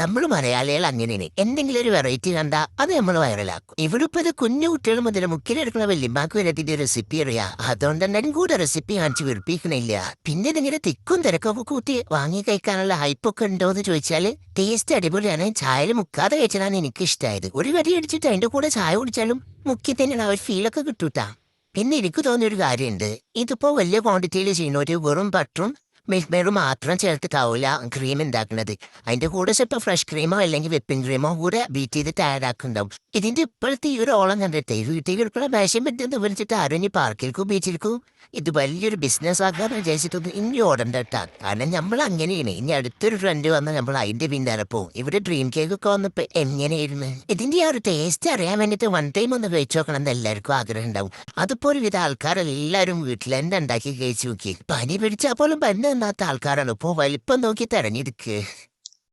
നമ്മൾ മലയാളികൾ അങ്ങനെയാണ്. എന്തെങ്കിലും ഒരു വെറൈറ്റി കണ്ടാ അത് നമ്മൾ വൈറലാക്കും ഇവിടെ ഇപ്പൊ കുഞ്ഞു കുട്ടികൾ മുതൽ മുക്കിലെടുക്കുന്ന വല്യമ്മാക്ക് വരത്തിന്റെ റെസിപ്പി അറിയാം. അതുകൊണ്ട് തന്നെ കൂടെ റെസിപ്പി കാണിച്ച് വിളിപ്പിക്കണില്ല പിന്നെ ഇതിങ്ങനെ തിക്കും തിരക്കൊക്കെ കൂട്ടി വാങ്ങി കഴിക്കാനുള്ള ഹൈപ്പൊക്കെ ഉണ്ടോ എന്ന് ചോദിച്ചാൽ ടേസ്റ്റ് അടിപൊളിയാണ്. ചായയിൽ മുക്കാതെ കഴിച്ചതാണ് എനിക്ക് ഇഷ്ടമായത് ഒരു കടി അടിച്ചിട്ട് അതിന്റെ കൂടെ ചായ കുടിച്ചാലും മുക്കി തന്നെയാണ് ആ ഒരു ഫീലൊക്കെ കിട്ടൂട്ടാ. പിന്നെ എനിക്ക് തോന്നിയൊരു കാര്യമുണ്ട്. ഇതിപ്പോ വലിയ ക്വാണ്ടിറ്റിയിൽ ചെയ്യുന്നവര് വെറും ബട്ടറും മിൽക്ക് മെയ്ഡും മാത്രം ചേർത്തിട്ടാവില്ല ക്രീം ഉണ്ടാക്കുന്നത് അതിന്റെ കൂടെ ചിലപ്പോൾ ഫ്രഷ് ക്രീമോ അല്ലെങ്കിൽ വിപ്പിംഗ് ക്രീമോ കൂടെ ബീറ്റ് ചെയ്തിട്ട് ആഡ് ആക്കുന്നുണ്ടാവും. ഇതിന്റെ ഇപ്പോഴത്തെ ഈ ഒരു ഓളം കണ്ടിട്ട് വീട്ടിൽ കൊടുക്കുന്ന മേശം പറ്റുന്ന വിളിച്ചിട്ട് ആരും ഇനി പാർക്കിൽക്കും ബീച്ചിൽക്കും ഇത് വലിയൊരു ബിസിനസ് ആക്കാൻ വിചാരിച്ചിട്ടൊന്നും ഇനി ഓടണ്ട കേട്ടാ. കാരണം നമ്മൾ അങ്ങനെയാണ് ഇനി അടുത്തൊരു ഫ്രണ്ട് വന്നാൽ നമ്മൾ അതിന്റെ പിന്നാലെ പോകും ഇവിടെ ഡ്രീം കേക്ക് ഒക്കെ വന്നപ്പോ എങ്ങനെയായിരുന്നു? ഇതിന്റെ ആ ഒരു ടേസ്റ്റ് അറിയാൻ വേണ്ടിട്ട് വൺ ടൈം ഒന്ന് കഴിച്ചു നോക്കണം എന്ന് എല്ലാവർക്കും ആഗ്രഹം ഉണ്ടാവും. അതിപ്പോ ഒരുവിധ ആൾക്കാരെല്ലാവരും വീട്ടിൽ തന്നെ ഉണ്ടാക്കി കഴിച്ചു നോക്കി. പനി പിടിച്ചാൽ പോലും പനി തന്നാത്ത ആൾക്കാരാണ്. ഇപ്പോൾ വലിപ്പം നോക്കി തെരഞ്ഞെടുക്ക്